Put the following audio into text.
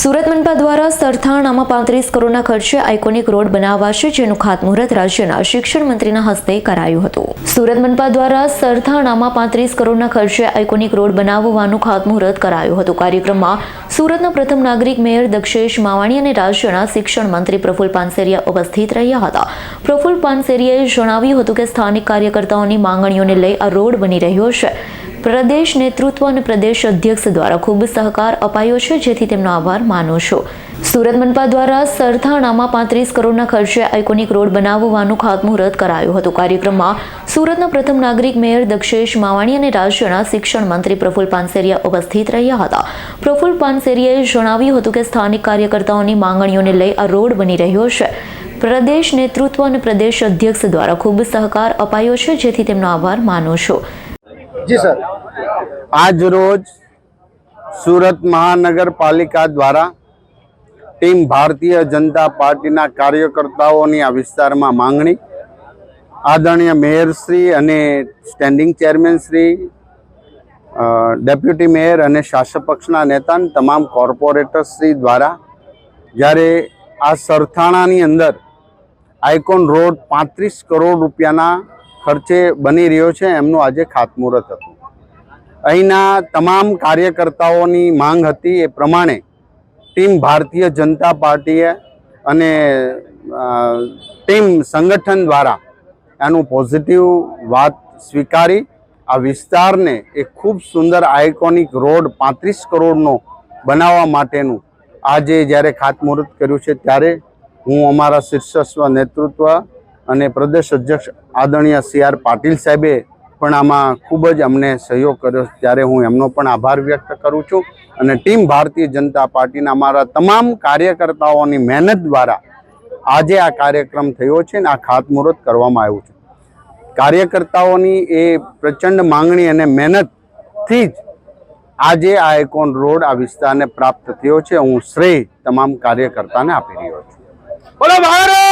સુરત મનપા દ્વારા સરથાણામાં પાંત્રીસ કરોડના ખર્ચે આઇકોનિક રોડ બનાવાશે જેનું ખાતમુહૂર્ત રાજ્યના શિક્ષણ મંત્રીના હસ્તે કરાયું હતું. સુરત મનપા દ્વારા સરથાણામાં પાંત્રીસ કરોડના ખર્ચે આઇકોનિક રોડ બનાવવાનું ખાતમુહૂર્ત કરાયું હતું. કાર્યક્રમમાં સુરતના પ્રથમ નાગરિક મેયર દક્ષેશ માવાણી અને રાજ્યના શિક્ષણ મંત્રી પ્રફુલ પાનસેરિયા ઉપસ્થિત રહ્યા હતા. પ્રફુલ પાનસેરિયાએ જણાવ્યું હતું કે સ્થાનિક કાર્યકર્તાઓની માંગણીઓને લઈ આ રોડ બની રહ્યો છે. પ્રદેશ નેતૃત્વ અને પ્રદેશ અધ્યક્ષ દ્વારા ખૂબ સહકાર અપાયો છે, જેથી તેમનો આભાર માનું છું. સુરત મનપા દ્વારા સરથાણામાં પાંત્રીસ કરોડના ખર્ચે આઇકોનિક રોડ બનાવવાનું ખાતમુહૂર્ત કરાયું હતું. કાર્યક્રમમાં સુરતના પ્રથમ નાગરિક મેયર દક્ષેશ માવાણી અને રાજ્યના શિક્ષણ મંત્રી પ્રફુલ પાનસેરિયા ઉપસ્થિત રહ્યા હતા. પ્રફુલ પાનસેરિયાએ જણાવ્યું હતું કે સ્થાનિક કાર્યકર્તાઓની માંગણીઓને લઈ આ રોડ બની રહ્યો છે. પ્રદેશ નેતૃત્વ અને પ્રદેશ અધ્યક્ષ દ્વારા ખૂબ સહકાર અપાયો છે, જેથી તેમનો આભાર માનું છું. જી, સર. આજ રોજ સુરત મહાનગરપાલિકા દ્વારા ટીમ ભારતીય જનતા પાર્ટીના કાર્યકર્તાઓની આ વિસ્તારમાં માંગણી, આદરણીય મેયરશ્રી અને સ્ટેન્ડિંગ ચેરમેનશ્રી ડેપ્યુટી મેયર અને શાસક પક્ષના નેતા તમામ કોર્પોરેટરશ્રી દ્વારા જ્યારે આ સરથાણાની અંદર આઇકોન રોડ પાંત્રીસ કરોડ રૂપિયાના ખર્ચે બની રહ્યો છે, એમનું આજે ખાતમુહૂર્ત હતું. અહીંના તમામ કાર્યકર્તાઓની માંગ હતી એ પ્રમાણે ટીમ ભારતીય જનતા પાર્ટીએ અને ટીમ સંગઠન દ્વારા એનું પોઝિટિવ વાત સ્વીકારી. આ વિસ્તારને એક ખૂબ સુંદર આઇકોનિક રોડ પાંત્રીસ કરોડનો બનાવવા માટેનું આજે જ્યારે ખાતમુહૂર્ત કર્યું છે, ત્યારે હું અમારા શીર્ષસ્વ નેતૃત્વ અને પ્રદેશ અધ્યક્ષ આદરણીય સી આર પાટીલ સાહેબે પણ આમાં ખૂબ જ અમને સહયોગ કર્યો. ત્યારે હું એમનો પણ આભાર વ્યક્ત કરું છું અને ટીમ ભારતીય જનતા પાર્ટીના અમારા તમામ કાર્યકર્તાઓની મહેનત દ્વારા આજે આ કાર્યક્રમ થયો છે અને આ ખાતમુહૂર્ત કરવામાં આવ્યું છે. કાર્યકર્તાઓની એ પ્રચંડ માંગણી અને મહેનતથી જ આજે આ એકોન રોડ આ વિસ્તારને પ્રાપ્ત થયો છે. હું શ્રેય તમામ કાર્યકર્તાને આપી રહ્યો છું. બોલો Bharat